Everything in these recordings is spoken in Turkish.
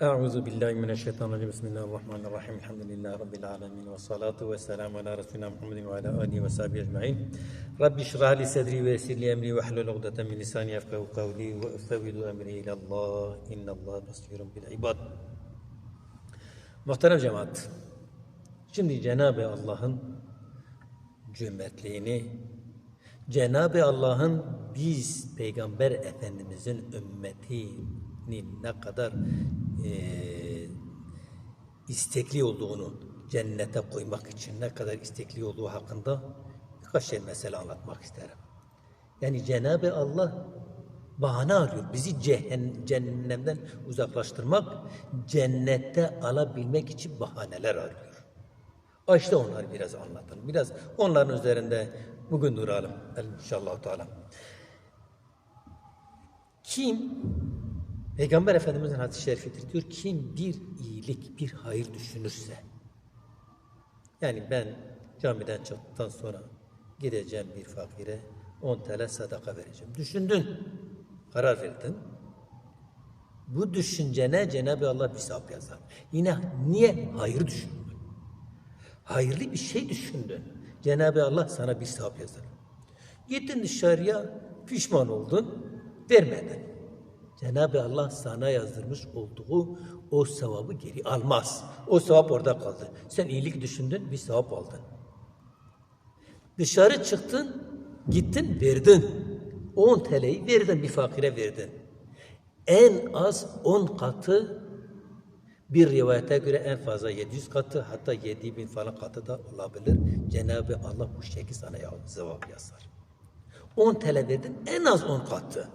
Euzu billahi mineşşeytanirracim. Bismillahirrahmanirrahim. Elhamdülillahi rabbil alamin ve salatu vesselamü ala resulina Muhammedin ve ala alihi ve sahbihi ecmaîn. Rabbi şrah li sadri ve yessir li emri ve hlul ukdeten min lisani yefkahu kavli ve estağfiru emri ila Allah. İnnallah basirun bil ibad. Muhterem cemaat. Şimdi Cenab-ı Allah'ın cömertliğini, Cenab-ı Allah'ın biz Peygamber Efendimizin ümmetini ne kadar eee, istekli olduğunu cennete koymak için ne kadar istekli olduğu hakkında birkaç şey mesele anlatmak isterim. Yani Cenab-ı Allah bahane arıyor. Bizi cehen- cehennemden uzaklaştırmak, cennette alabilmek için bahaneler arıyor. O işte onları biraz anlatalım. Biraz onların üzerinde bugün duralım inşallah Teala. Kim Peygamber Efendimizin hadis-i şerifidir diyor kim bir iyilik, bir hayır düşünürse yani ben camiden çıktıktan sonra gideceğim bir fakire 10 TL sadaka vereceğim. Düşündün, karar verdin. Bu düşüncene Cenab-ı Allah bir sevap yazar. Yine niye hayır düşündün? Hayırlı bir şey düşündün. Cenab-ı Allah sana bir sevap yazar. Gittin dışarıya pişman oldun, vermedin. Cenab-ı Allah sana yazdırmış olduğu o sevabı geri almaz. O sevap orada kaldı. Sen iyilik düşündün, bir sevap aldın. Dışarı çıktın, gittin, verdin. 10 TL'yi verdin, bir fakire verdin. En az 10 katı bir rivayete göre en fazla 700 katı hatta 7000 falan katı da olabilir. Cenab-ı Allah bu şekilde sana cevap yazar. 10 TL verdin en az 10 katı.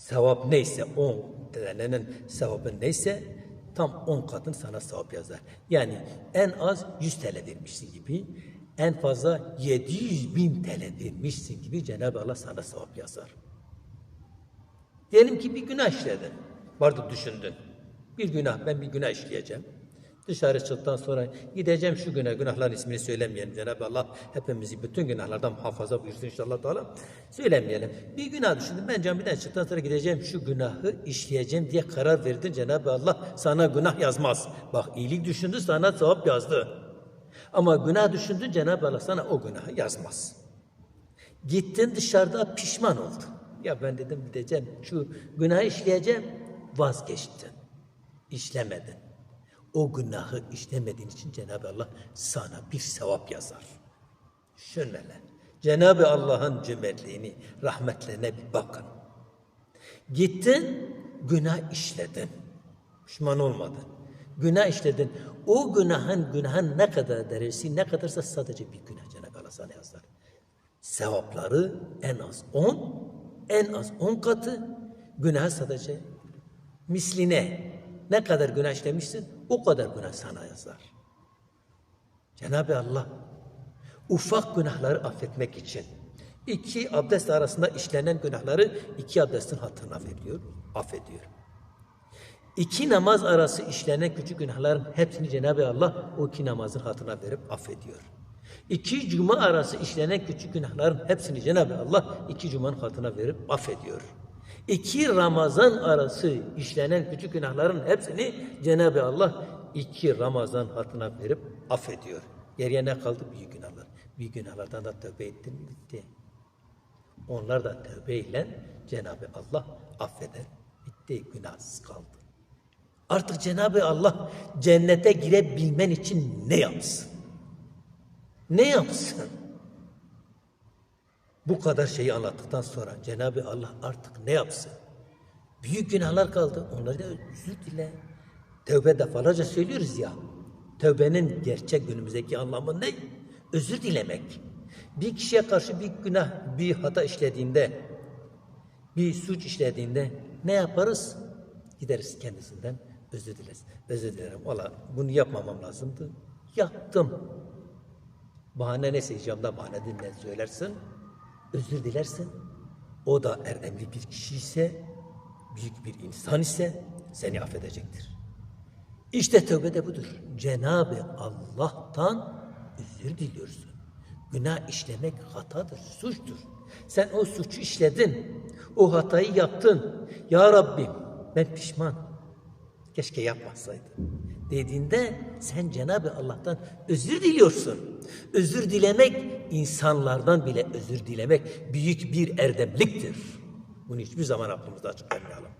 Sevap neyse 10 TL'nin sevabı neyse tam 10 katını sana sevap yazar. Yani en az 100 TL vermişsin gibi en fazla 700 bin TL vermişsin gibi Cenab-ı Allah sana sevap yazar. Diyelim ki bir günah işledin. Vardı düşündün. Bir günah, ben bir günah işleyeceğim. Dışarı çıktıktan sonra gideceğim şu güne, günahların ismini söylemeyelim. Cenab-ı Allah hepimizi bütün günahlardan muhafaza buyursun inşallah Teala. Söylemeyelim. Bir günah düşündüm. Ben camiden çıktıktan sonra gideceğim şu günahı işleyeceğim diye karar verdin. Cenab-ı Allah sana günah yazmaz. Bak iyilik düşündü sana sevap yazdı. Ama günah düşündün Cenab-ı Allah sana o günahı yazmaz. Gittin dışarıda pişman oldun. Ya ben dedim gideceğim şu günahı işleyeceğim vazgeçtin. İşlemedin. O günahı işlemediğin için Cenab-ı Allah sana bir sevap yazar. Şunlara. Cenab-ı Allah'ın cömertliğini, rahmetlerine bir bakın. Gittin, günah işledin. Pişman olmadın. Günah işledin. O günahın, günahın ne kadar derecesi, ne kadarsa sadece bir günah Cenab-ı Allah sana yazar. Sevapları en az on, en az on katı günah sadece misline ne kadar günah işlemişsin o kadar günah sana yazar. Cenab-ı Allah ufak günahları affetmek için iki abdest arasında işlenen günahları iki abdestin hatırına veriyor, affediyor. İki namaz arası işlenen küçük günahların hepsini Cenab-ı Allah o iki namazın hatırına verip affediyor. İki cuma arası işlenen küçük günahların hepsini Cenab-ı Allah iki cumanın hatırına verip affediyor. İki Ramazan arası işlenen küçük günahların hepsini Cenab-ı Allah iki Ramazan hatırına verip affediyor. Geriye ne kaldı? Büyük günahlar. Büyük günahlardan da tövbe ettin mi bitti. Onlar da tövbe ile Cenab-ı Allah affeder. Bitti, günahsız kaldı. Artık Cenab-ı Allah cennete girebilmen için ne yapsın? Ne yapsın? Bu kadar şeyi anlattıktan sonra Cenab-ı Allah artık ne yapsın? Büyük günahlar kaldı. Onları da özür dile. Tövbe defalarca söylüyoruz ya. Tövbenin gerçek günümüzdeki anlamı ne? Özür dilemek. Bir kişiye karşı bir günah, bir hata işlediğinde, bir suç işlediğinde ne yaparız? Gideriz kendisinden özür dileriz. Özür dilerim. Valla bunu yapmamam lazımdı. Yaptım. Bahane neyse icamda bahane dinle söylersin. Özür dilersin. O da erdemli bir kişi ise, büyük bir insan ise seni affedecektir. İşte tövbe de budur. Cenab-ı Allah'tan özür diliyorsun. Günah işlemek hatadır, suçtur. Sen o suçu işledin, o hatayı yaptın. Ya Rabbim ben pişman. Keşke yapmasaydı. Dediğinde sen Cenab-ı Allah'tan özür diliyorsun. Özür dilemek insanlardan bile özür dilemek büyük bir erdemliktir. Bunu hiçbir zaman aklımızda çıkarmayalım.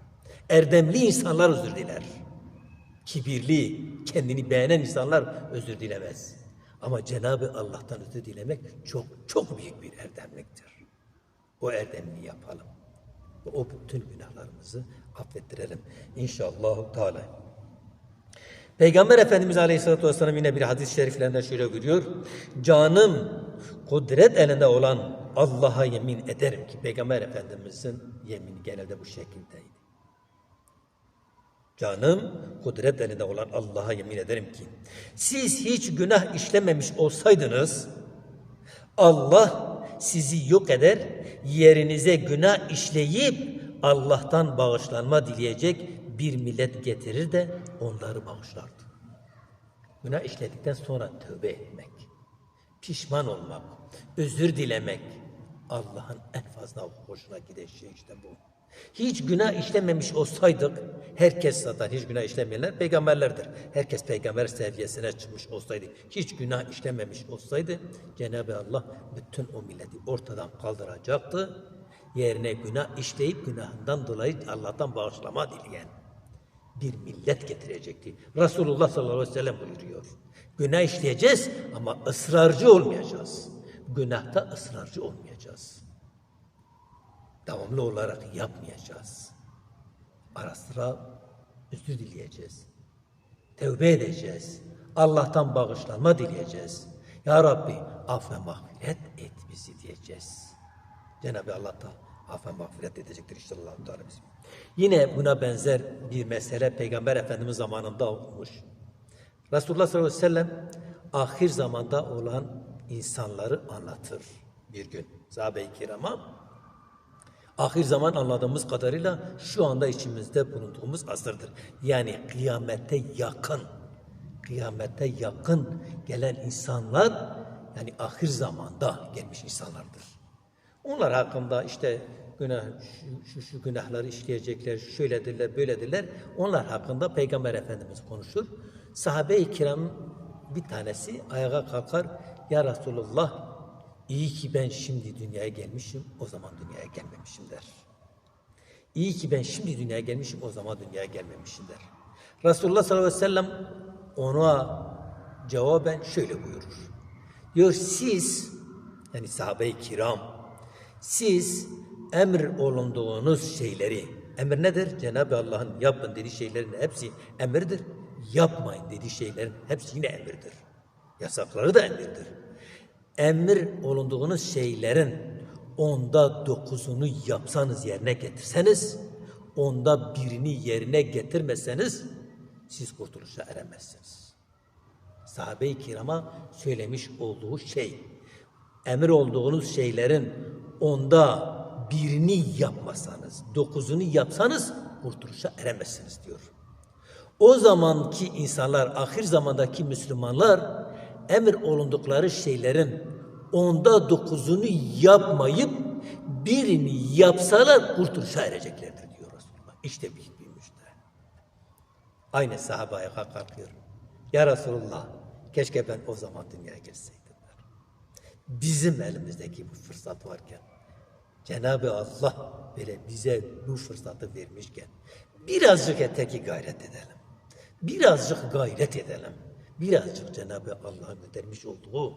Erdemli insanlar özür diler. Kibirli, kendini beğenen insanlar özür dilemez. Ama Cenab-ı Allah'tan özür dilemek çok çok büyük bir erdemliktir. O erdemliği yapalım. Ve o bütün günahlarımızı affettirelim. İnşallah Teala. Peygamber Efendimiz Aleyhisselatü Vesselam yine bir hadis-i şeriflerinde şöyle buyuruyor. Canım kudret elinde olan Allah'a yemin ederim ki Peygamber Efendimizin yemini genelde bu şekildeydi. Canım kudret elinde olan Allah'a yemin ederim ki siz hiç günah işlememiş olsaydınız Allah sizi yok eder yerinize günah işleyip Allah'tan bağışlanma dileyecek bir millet getirir de onları bağışlardı. Günah işledikten sonra tövbe etmek, pişman olmak, özür dilemek Allah'ın en fazla hoşuna giden şey işte bu. Hiç günah işlememiş olsaydık, herkes zaten hiç günah işlemeyenler peygamberlerdir. Herkes peygamber seviyesine çıkmış olsaydı, hiç günah işlememiş olsaydı, Cenab-ı Allah bütün o milleti ortadan kaldıracaktı. Yerine günah işleyip günahından dolayı Allah'tan bağışlama dileyen bir millet getirecekti. Resulullah sallallahu aleyhi ve sellem buyuruyor. Günah işleyeceğiz ama ısrarcı olmayacağız. Günahta ısrarcı olmayacağız. Devamlı olarak yapmayacağız. Ara sıra özür dileyeceğiz. Tevbe edeceğiz. Allah'tan bağışlanma dileyeceğiz. Ya Rabbi af ve mağfiret et bizi diyeceğiz. Cenab-ı Allah da af ve mağfiret edecektir inşallah. Yine buna benzer bir mesele Peygamber Efendimiz zamanında olmuş. Resulullah sallallahu aleyhi ve sellem ahir zamanda olan insanları anlatır bir gün sahabe-i kirama. Ahir zaman anladığımız kadarıyla şu anda içimizde bulunduğumuz asırdır. Yani kıyamete yakın, kıyamete yakın gelen insanlar yani ahir zamanda gelmiş insanlardır. Onlar hakkında işte günah, şu, şu, şu günahları işleyecekler, şöyledirler, böyledirler. Onlar hakkında Peygamber Efendimiz konuşur. Sahabe-i kiram bir tanesi ayağa kalkar. Ya Resulullah iyi ki ben şimdi dünyaya gelmişim, o zaman dünyaya gelmemişim der. İyi ki ben şimdi dünyaya gelmişim, o zaman dünyaya gelmemişim der. Resulullah sallallahu aleyhi ve sellem ona cevaben şöyle buyurur. Diyor siz, yani sahabe-i kiram, siz emir olunduğunuz şeyleri, emir nedir? Cenab-ı Allah'ın yapın dediği şeylerin hepsi emirdir. Yapmayın dediği şeylerin hepsi yine emirdir. Yasakları da emirdir. Emir olunduğunuz şeylerin onda dokuzunu yapsanız yerine getirseniz, onda birini yerine getirmeseniz siz kurtuluşa eremezsiniz. Sahabe-i kirama söylemiş olduğu şey, emir olduğunuz şeylerin onda birini yapmasanız, dokuzunu yapsanız kurtuluşa eremezsiniz diyor. O zamanki insanlar, ahir zamandaki Müslümanlar emir olundukları şeylerin onda dokuzunu yapmayıp birini yapsalar kurtuluşa ereceklerdir diyor Resulullah. İşte büyük bir müjde. Aynı sahabe ayağa kalkıyor. Ya Resulullah keşke ben o zaman dünyaya gelseydim. Bizim elimizdeki bu fırsat varken Cenab-ı Allah böyle bize bu fırsatı vermişken birazcık yeter ki gayret edelim. Birazcık gayret edelim. Birazcık Cenab-ı Allah'ın göstermiş olduğu,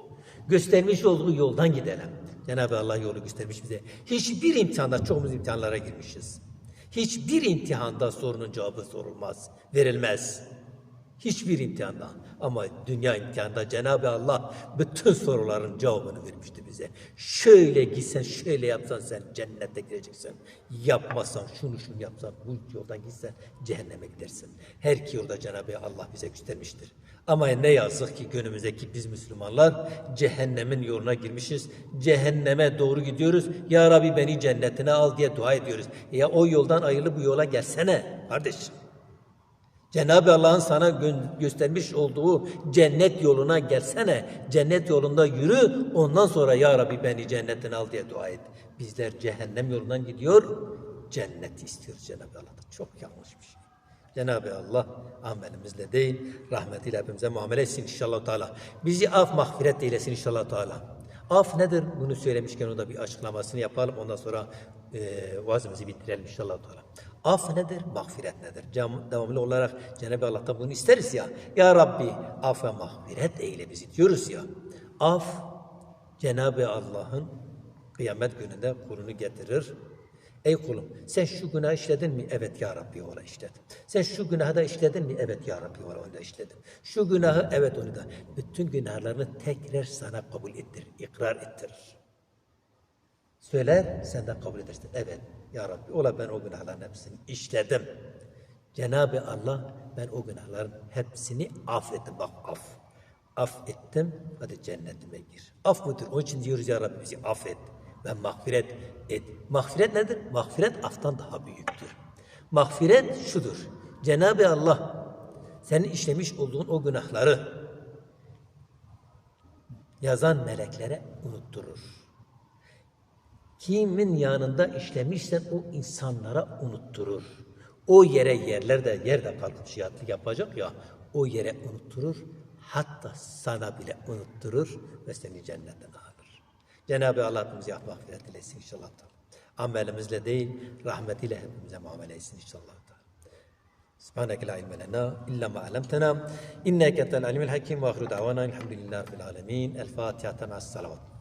göstermiş olduğu yoldan gidelim. Cenab-ı Allah yolu göstermiş bize. Hiçbir imtihanda, çoğumuz imtihanlara girmişiz. Hiçbir imtihanda sorunun cevabı sorulmaz, verilmez. Hiçbir imtihanda. Ama dünya imtihanında Cenab-ı Allah bütün soruların cevabını vermişti bize. Şöyle gitsen, şöyle yapsan sen cennete gireceksin. Yapmazsan, şunu şunu yapsan, bu yoldan gitsen cehenneme gidersin. Her iki yolda Cenab-ı Allah bize göstermiştir. Ama ne yazık ki günümüzdeki biz Müslümanlar cehennemin yoluna girmişiz. Cehenneme doğru gidiyoruz. Ya Rabbi beni cennetine al diye dua ediyoruz. Ya o yoldan ayrılıp bu yola gelsene kardeşim. Cenab-ı Allah'ın sana gö- göstermiş olduğu cennet yoluna gelsene. Cennet yolunda yürü. Ondan sonra ya Rabbi beni cennetine al diye dua et. Bizler cehennem yolundan gidiyor. Cenneti istiyoruz Cenab-ı Allah'tan. Çok yanlış bir şey. Cenab-ı Allah amelimizle değil, rahmetiyle hepimize muamele etsin inşallah Teala. Bizi af mağfiret eylesin inşallah Teala. Af nedir? Bunu söylemişken o da bir açıklamasını yapalım. Ondan sonra e, vaazımızı bitirelim inşallah Teala. Af nedir? Mağfiret nedir? Devamlı olarak Cenab-ı Allah'tan bunu isteriz ya. Ya Rabbi af ve mağfiret eyle bizi diyoruz ya. Af Cenab-ı Allah'ın kıyamet gününde kulunu getirir. Ey kulum sen şu günah işledin mi? Evet ya Rabbi ola işledim. Sen şu günahı da işledin mi? Evet ya Rabbi da işledim. Şu günahı evet onu da. Bütün günahlarını tekrar sana kabul ettirir, ikrar ettirir. Söyler, sen de kabul edersin. Evet ya Rabbi ola ben o günahların hepsini işledim. Cenab-ı Allah ben o günahların hepsini affettim. Bak af. Affettim, hadi cennetime gir. Af budur. Onun için diyoruz ya Rabbi bizi affet ve mağfiret et. Mağfiret nedir? Mağfiret aftan daha büyüktür. Mağfiret şudur. Cenab-ı Allah senin işlemiş olduğun o günahları yazan meleklere unutturur Kimin yanında işlemişsen o insanlara unutturur. O yere yerler de yerde kalkıp şiatlık yapacak ya o yere unutturur. Hatta sana bile unutturur ve seni cennetten alır. Cenab-ı Allah hepimize mağfiret eylesin inşallah. Amelimizle değil rahmetiyle hepimize muamele etsin inşallah. سبحانك لا علم لنا إلا ما علمتنا إنك أنت العليم الحكيم وآخر دعوانا الحمد لله رب العالمين الفاتحة مع الصلوات